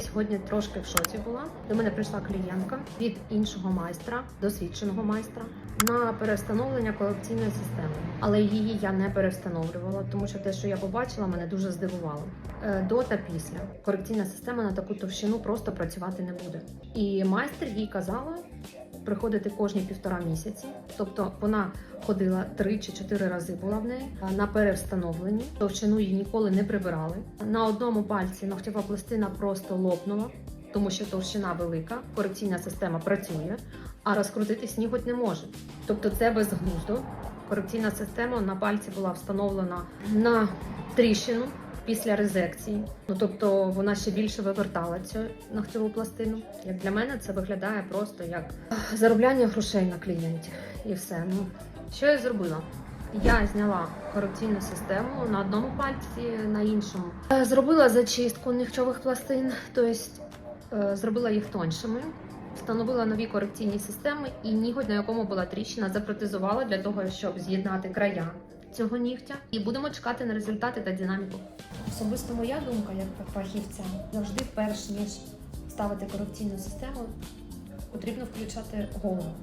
Сьогодні трошки в шоці була. До мене прийшла клієнтка від іншого майстра, досвідченого майстра, на перевстановлення колекційної системи. Але її я не перевстановлювала, тому що те, що я побачила, мене дуже здивувало. Е, До та після корекційна система на таку товщину просто працювати не буде. І майстер їй казала приходити кожні півтора місяці. Тобто вона ходила три чи чотири рази була в неї на перевстановленні. Товщину її ніколи не прибирали. На одному пальці ногтєва пластина просто лопнула, тому що товщина велика, корекційна система працює, а розкрутитись ніготь не може. Тобто це безглуздо. Корекційна система на пальці була встановлена на тріщину після резекції. Ну тобто вона ще більше вивертала цю ногтєву пластину. Як для мене це виглядає просто як заробляння грошей на клієнті. І все. Ну що я зробила? Я зняла корекційну систему на одному пальці, на іншому. Е, Зробила зачистку нігтьових пластин, тобто е, зробила їх тоншими. Встановила нові корекційні системи і ніготь, на якому була тріщина, запротезувала для того, щоб з'єднати края цього нігтя. І будемо чекати на результати та динаміку. Особисто моя думка, як фахівця, завжди перш ніж ставити корупційну систему, потрібно включати голову.